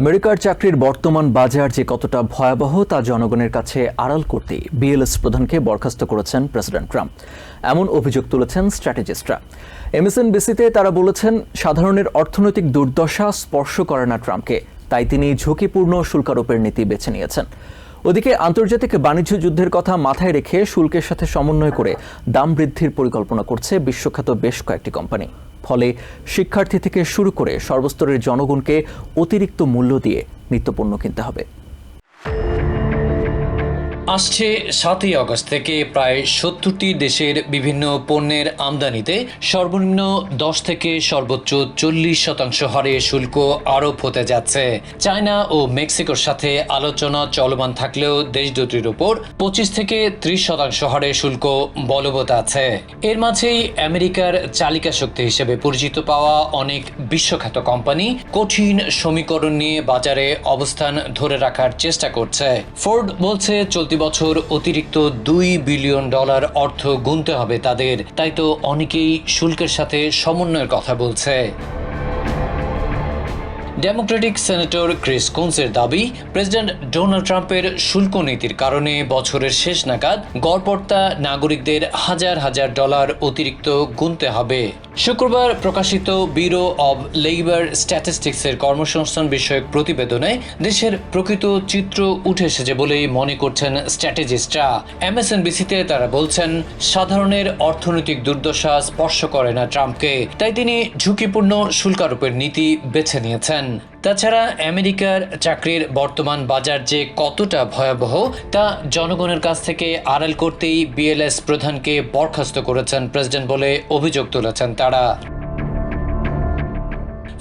আমেরিকার চাকরির বর্তমান বাজার যে কতটা ভয়াবহ তা জনগণের কাছে আড়াল করতে বিএলএস প্রধানকে বরখাস্ত করেছেন প্রেসিডেন্ট ট্রাম্প। এমন অভিযোগ তুলেছেন স্ট্র্যাটেজিস্টরা। এমএসএনবিসিতে তারা বলেছেন, সাধারণের অর্থনৈতিক দুর্দশা স্পর্শ করে না ট্রাম্পকে, তাই তিনি ঝুঁকিপূর্ণ শুল্কারোপের নীতি বেছে নিয়েছেন। ওদিকে আন্তর্জাতিক বাণিজ্য যুদ্ধের কথা মাথায় রেখে শুল্কের সাথে সমন্বয় করে দাম বৃদ্ধির পরিকল্পনা করছে বিশ্বখ্যাত বেশ কয়েকটি কোম্পানি। ফলে শিক্ষার্থী থেকে শুরু করে সর্বস্তরের জনগণকে অতিরিক্ত মূল্য দিয়ে নিত্যপণ্য কিনতে হবে। আসছে সাতই আগস্ট থেকে প্রায় সত্তরটি দেশের বিভিন্ন পণ্যের আমদানিতে সর্বনিম্ন দশ থেকে সর্বোচ্চ চল্লিশ শতাংশ হারে শুল্ক আরোপ হতে যাচ্ছে। চায়না ও মেক্সিকোর সাথে আলোচনা চলমান থাকলেও দেশ দুটির উপর পঁচিশ থেকে ত্রিশ শতাংশ হারে শুল্ক বলবৎ আছে। এর মাঝেই আমেরিকার চালিকা শক্তি হিসেবে পরিচিত পাওয়া অনেক বিশ্বখ্যাত কোম্পানি কঠিন সমীকরণ নিয়ে বাজারে অবস্থান ধরে রাখার চেষ্টা করছে। ফোর্ড বলছে, চলতি বছর অতিরিক্ত দুই বিলিয়ন ডলার অর্থ গুনতে হবে তাদের। তাই তো অনেকেই শুল্কের সাথে সমন্বয়ের কথা বলছে। ডেমোক্রেটিক সেনেটর ক্রিস কুন্সের দাবি, প্রেসিডেন্ট ডোনাল্ড ট্রাম্পের শুল্ক নীতির কারণে বছরের শেষ নাগাদ গড়পড়তা নাগরিকদের হাজার হাজার ডলার অতিরিক্ত গুনতে হবে। শুক্রবার প্রকাশিত ব্যুরো অব লেবার স্ট্যাটিস্টিক্সের কর্মসংস্থান বিষয়ক প্রতিবেদনে দেশের প্রকৃত চিত্র উঠে এসেছে বলেই মনে করছেন স্ট্র্যাটেজিস্টরা। এমএসএনবিসিতে তারা বলছেন, সাধারণের অর্থনৈতিক দুর্দশা স্পর্শ করে না ট্রাম্পকে, তাই তিনি ঝুঁকিপূর্ণ শুল্কারোপের নীতি বেছে নিয়েছেন। তাছাড়া আমেরিকার চাকরির বর্তমান বাজার যে কতটা ভয়াবহ, তা জনগণের কাছ থেকে আড়াল করতেই বিএলএস প্রধানকে বরখাস্ত করেছেন প্রেসিডেন্ট বলে অভিযোগ তুলেছেন তারা।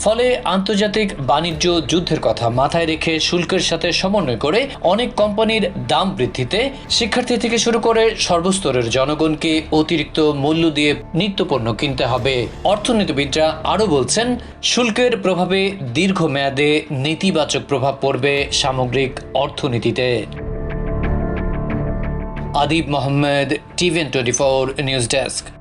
ফলে আন্তর্জাতিক বাণিজ্য যুদ্ধের কথা মাথায় রেখে শুল্কের সাথে সমন্বয় করে অনেক কোম্পানির দাম বৃদ্ধিতে শিক্ষার্থী থেকে শুরু করে সর্বস্তরের জনগণকে অতিরিক্ত মূল্য দিয়ে নিত্যপণ্য কিনতে হবে। অর্থনীতিবিদরা আরও বলছেন, শুল্কের প্রভাবে দীর্ঘমেয়াদে নেতিবাচক প্রভাব পড়বে সামগ্রিক অর্থনীতিতে। Adib Mohammad TVN twenty four news desk.